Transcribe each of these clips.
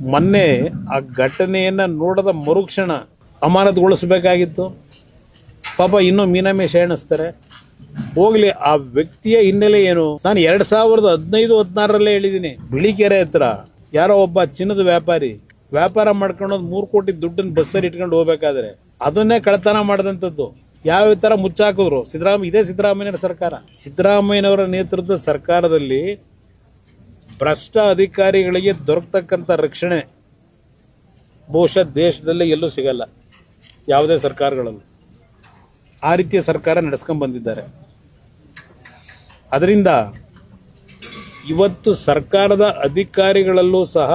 ಮೊನ್ನೆ ಆ ಘಟನೆಯನ್ನು ನೋಡದ ಮರುಕ್ಷಣ ಅಮಾನತುಗೊಳಿಸಬೇಕಾಗಿತ್ತು. ಪಾಪ ಇನ್ನೂ ಮೀನಾಮೇಶ ಎಣಿಸ್ತಾರೆ ಹೋಗ್ಲಿ, ಆ ವ್ಯಕ್ತಿಯ ಹಿನ್ನೆಲೆ ಏನು? ನಾನು ಎರಡು ಸಾವಿರದ ಹದಿನೈದು, ಹದಿನಾರರಲ್ಲೇ ಹೇಳಿದ್ದೀನಿ. ಬಿಳಿಕೆರೆ ಹತ್ರ ಯಾರೋ ಒಬ್ಬ ಚಿನ್ನದ ವ್ಯಾಪಾರಿ, ವ್ಯಾಪಾರ ಮಾಡ್ಕೊಂಡೋದು ಮೂರು ಕೋಟಿ ದುಡ್ಡನ್ನು ಬಸ್ಸಲ್ಲಿ ಇಟ್ಕೊಂಡು ಹೋಗ್ಬೇಕಾದ್ರೆ ಅದನ್ನೇ ಕಳ್ತನ ಮಾಡಿದಂಥದ್ದು. ಯಾವ ಥರ ಮುಚ್ಚಾಕಿದ್ರು? ಸಿದ್ದರಾಮಯ್ಯ, ಇದೇ ಸಿದ್ದರಾಮಯ್ಯನವರ ಸರ್ಕಾರ. ಸಿದ್ದರಾಮಯ್ಯನವರ ನೇತೃತ್ವದ ಸರ್ಕಾರದಲ್ಲಿ ಭ್ರಷ್ಟ ಅಧಿಕಾರಿಗಳಿಗೆ ದೊರಕತಕ್ಕಂಥ ರಕ್ಷಣೆ ಬಹುಶಃ ದೇಶದಲ್ಲೇ ಎಲ್ಲೂ ಸಿಗಲ್ಲ, ಯಾವುದೇ ಸರ್ಕಾರಗಳಲ್ಲೂ. ಆ ರೀತಿಯ ಸರ್ಕಾರ ನಡೆಸ್ಕೊಂಬಂದಿದ್ದಾರೆ ಅದರಿಂದ ಇವತ್ತು ಸರ್ಕಾರದ ಅಧಿಕಾರಿಗಳಲ್ಲೂ ಸಹ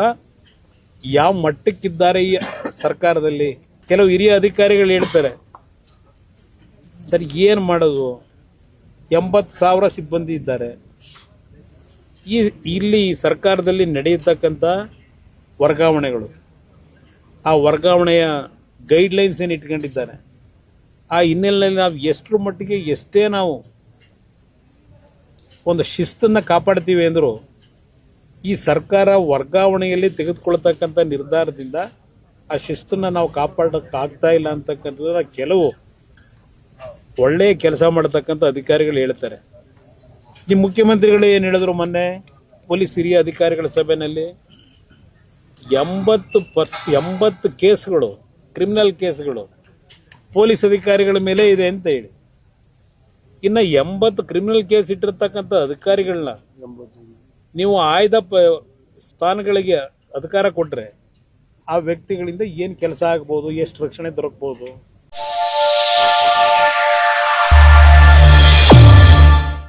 ಯಾವ ಮಟ್ಟಕ್ಕಿದ್ದಾರೆ ಈ ಸರ್ಕಾರದಲ್ಲಿ? ಕೆಲವು ಹಿರಿಯ ಅಧಿಕಾರಿಗಳು ಹೇಳ್ತಾರೆ, ಸರ್ ಏನು ಮಾಡೋದು? ಎಂಬತ್ತು ಸಾವಿರ ಸಿಬ್ಬಂದಿ ಇದ್ದಾರೆ. ಈ ಇಲ್ಲಿ ಸರ್ಕಾರದಲ್ಲಿ ನಡೆಯತಕ್ಕಂಥ ವರ್ಗಾವಣೆಗಳು. ಆ ವರ್ಗಾವಣೆಯ ಗೈಡ್ಲೈನ್ಸ್ ಏನು ಇಟ್ಕೊಂಡಿದ್ದಾರೆ? ಆ ಹಿನ್ನೆಲೆಯಲ್ಲಿ ನಾವು ಎಷ್ಟರ ಮಟ್ಟಿಗೆ ಎಷ್ಟೇ ನಾವು ಒಂದು ಶಿಸ್ತನ್ನು ಕಾಪಾಡ್ತೀವಿ ಅಂದರೂ ಈ ಸರ್ಕಾರ ವರ್ಗಾವಣೆಯಲ್ಲಿ ತೆಗೆದುಕೊಳ್ತಕ್ಕಂಥ ನಿರ್ಧಾರದಿಂದ ಆ ಶಿಸ್ತನ್ನು ನಾವು ಕಾಪಾಡೋಕ್ಕಾಗ್ತಾ ಇಲ್ಲ ಅಂತಕ್ಕಂಥದ್ದು ಕೆಲವು ಒಳ್ಳೆಯ ಕೆಲಸ ಮಾಡತಕ್ಕಂಥ ಅಧಿಕಾರಿಗಳು ಹೇಳ್ತಾರೆ. ಈ ಮುಖ್ಯಮಂತ್ರಿಗಳು ಏನು ಹೇಳಿದ್ರು ಮೊನ್ನೆ? ಪೊಲೀಸ್ ಹಿರಿಯ ಅಧಿಕಾರಿಗಳ ಸಭೆಯಲ್ಲಿ ಎಂಬತ್ತು ಪರ್ಸ್, ಎಂಬತ್ತು ಕೇಸ್ಗಳು, ಕ್ರಿಮಿನಲ್ ಕೇಸ್ಗಳು ಪೊಲೀಸ್ ಅಧಿಕಾರಿಗಳ ಮೇಲೆ ಇದೆ ಅಂತ ಹೇಳಿ. ಇನ್ನು ಎಂಬತ್ತು ಕ್ರಿಮಿನಲ್ ಕೇಸ್ ಇಟ್ಟಿರ್ತಕ್ಕಂಥ ಅಧಿಕಾರಿಗಳನ್ನ ನೀವು ಆಯ್ದ ಪ, ಸ್ಥಾನಗಳಿಗೆ ಅಧಿಕಾರ ಕೊಟ್ಟರೆ ಆ ವ್ಯಕ್ತಿಗಳಿಂದ ಏನು ಕೆಲಸ ಆಗ್ಬೋದು, ಎಷ್ಟು ರಕ್ಷಣೆ ದೊರಕ್ಬೋದು?